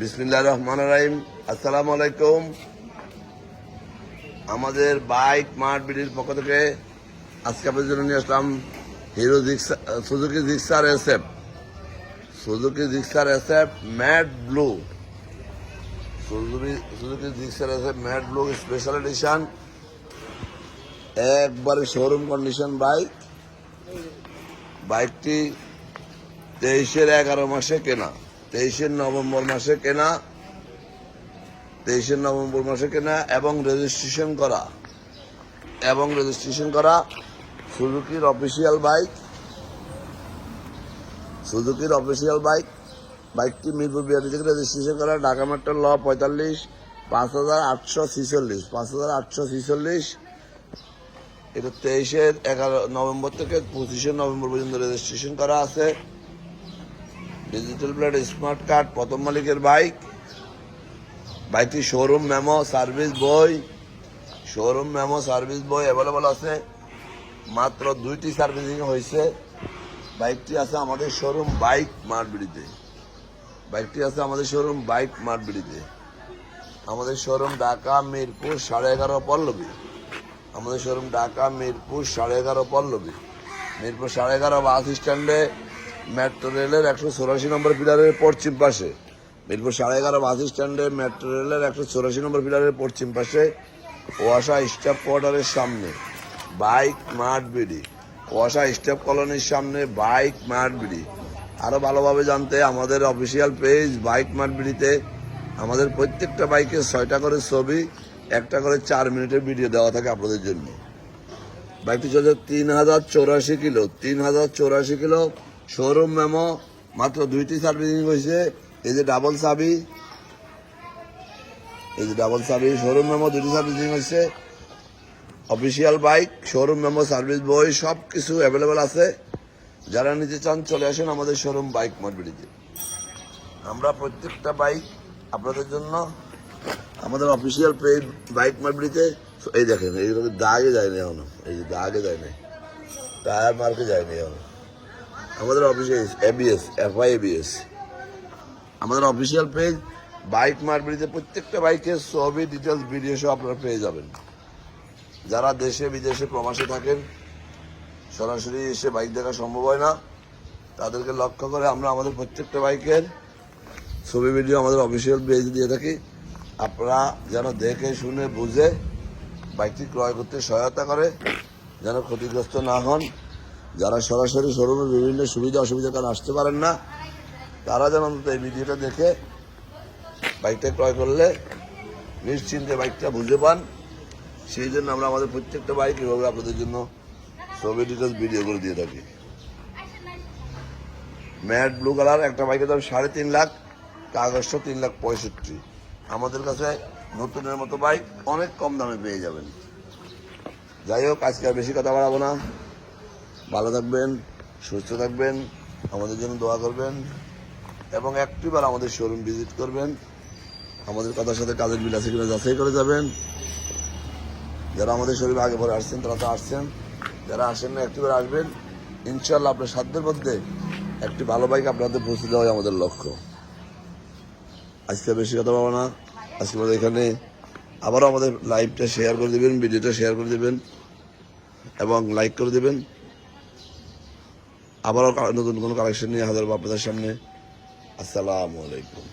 বিসমিল্লাহ রহমান রাহিম। আসসালামু আলাইকুম আমাদের বাইক মার্ট বিডির পক্ষ থেকে আজকে আপনাদের জন্য নিয়ে আসলাম Hero Suzuki Gixxer S F Suzuki Gixxer S F matte blue. Suzuki Suzuki Gixxer S F matte blue special edition. একবারে শোরুম কন্ডিশন বাইক। বাইকটি তেইশের এগারো মাসে কেনা। তেইশের নভেম্বর মাসে কেনা তেইশের নভেম্বর মাসে কেনা এবং রেজিস্ট্রেশন করা। এবং রেজিস্ট্রেশন করা সুজুকির অফিসিয়াল বাইক সুজুকির অফিসিয়াল বাইক বাইকটি মিরপুর বিহারি থেকে রেজিস্ট্রেশন করা, ঢাকা মেট্রো ল পঁয়তাল্লিশ, পাঁচ হাজার আটশো ছিচল্লিশ, পাঁচ হাজার আটশো ছিচল্লিশ। এটা তেইশের এগারো নভেম্বর থেকে পঁচিশে নভেম্বর পর্যন্ত রেজিস্ট্রেশন করা আছে। ডিজিটাল প্লেট স্মার্ট কার্ড প্রথম মালিকের বাইক বাইকটি শোরুম মেমো সার্ভিস বই শোরুম মেমো সার্ভিস বই অ্যাভেলেবল আছে। মাত্র দুইটি সার্ভিসিং হয়েছে। বাইকটি আছে আমাদের শোরুম বাইক মারবিড়িতে বাইকটি আছে আমাদের শোরুম বাইক মারবিড়িতে আমাদের শোরুম ঢাকা, মিরপুর, সাড়ে এগারো পল্লবী। আমাদের শোরুম ঢাকা, মিরপুর, সাড়ে এগারো পল্লবী। মিরপুর, সাড়ে এগারো বাস স্ট্যান্ডে মেট্রো রেলের একশো চৌরাশি নম্বর পিলারের পশ্চিম পাশে। মিরপুর সাড়ে এগারো বাস স্ট্যান্ডে মেট্রো রেলের একশো চৌরাশি নম্বর পিলারের পশ্চিম পাশে ওয়াসা স্টাফ কোয়ার্টারের সামনে। বাইক, মাঠ, বিডি। ওয়াসা স্টাফ কলোনির সামনে বাইক, মাঠ, বিডি। আরও ভালোভাবে জানতে আমাদের অফিসিয়াল পেজ বাইক, মাঠ, বিডিতে। আমাদের প্রত্যেকটা বাইকে ছয়টা করে ছবি, একটা করে চার মিনিটের ভিডিও দেওয়া থাকে আপনাদের জন্য। বাইকটি চলছে তিন হাজার চৌরাশি কিলো, তিন হাজার চৌরাশি কিলো শোরুম মেমো, মাত্র দুইটি সার্ভিসিং হয়েছে এই যে ডাবল সাবি, এই যে ডাবল সাবি, শোরুম মেমো দুটি সার্ভিসিং হয়েছে official bike, showroom memo, service বই সব কিছু অ্যাভেলেবেল আছে। যারা নিতে চান, চলে আসেন আমাদের শোরুম বাইক মার্কেটিতে আমরা প্রত্যেকটা বাইক আপনাদের জন্য আমাদের অফিসিয়াল পেজ বাইক মার্কেটিতে এই দেখেন এইগুলো দাগে যায়নি এখনও। এই যে দাগে যায়নি টায়ার মার্কে যায়নি এখনও। আমাদের অফিসে এবিএস এফআই এবিএস আমাদের অফিসিয়াল পেজ বাইক মার্কেটিতে প্রত্যেকটা বাইকের ছবি ডিটেলস ভিডিও সহ আপনারা পেয়ে যাবেন। যারা দেশে, বিদেশে প্রবাসে থাকেন, সরাসরি এসে বাইক দেখা সম্ভব হয় না, তাদেরকে লক্ষ্য করে আমরা আমাদের প্রত্যেকটা বাইকের ছবি ভিডিও আমাদের অফিসিয়াল পেজ দিয়ে থাকি। আপনারা যেন দেখে, শুনে, বুঝে বাইকটি ক্রয় করতে সহায়তা করে, যেন ক্ষতিগ্রস্ত না হন। যারা সরাসরি শোরুমে বিভিন্ন সুবিধা অসুবিধার কারণে আসতে পারেন না, তারা যেন অন্তত এই ভিডিওটা দেখে বাইকটা ক্রয় করলে নিশ্চিন্তে বাইকটা বুঝে পান। সেই জন্য আমরা আমাদের প্রত্যেকটা বাইক এভাবে আপনাদের জন্য ছবি ডিটেলস ভিডিও করে দিয়ে থাকি। ম্যাট ব্লু কালার একটা বাইকের দাম সাড়ে তিন লাখ, কাগজটা তিন লাখ পঁয়ষট্টি। আমাদের কাছে নতুনের মতো বাইক, অনেক কম দামে পেয়ে যাবেন। যাই হোক, আজকে আর বেশি কথা বাড়াবো না। থাকবেন, সুস্থ থাকবেন, আমাদের জন্য দোয়া করবেন এবং একটিবার আমাদের শোরুম ভিজিট করবেন। আমাদের কথার সাথে কাজের বিল আছে কিনা যাচাই করে যাবেন। যারা আমাদের শরীরে আগে পরে আসছেন, তারা তো আসছেন। যারা আসেন না, একটিবার আসবেন। ইনশাল্লাহ আপনার সাধ্যের মধ্যে একটি ভালো বাইক আপনাদের পৌঁছে দেওয়াই আমাদের লক্ষ্য। আজকে বেশি কথা পাবো না। আজকে আমাদের এখানে আবারও আমাদের লাইভটা শেয়ার করে দেবেন ভিডিওটা শেয়ার করে দেবেন এবং লাইক করে দেবেন। আবারও নতুন কোনো কালেকশন নিয়ে হাজার বাপদের সামনে। আসসালামু আলাইকুম।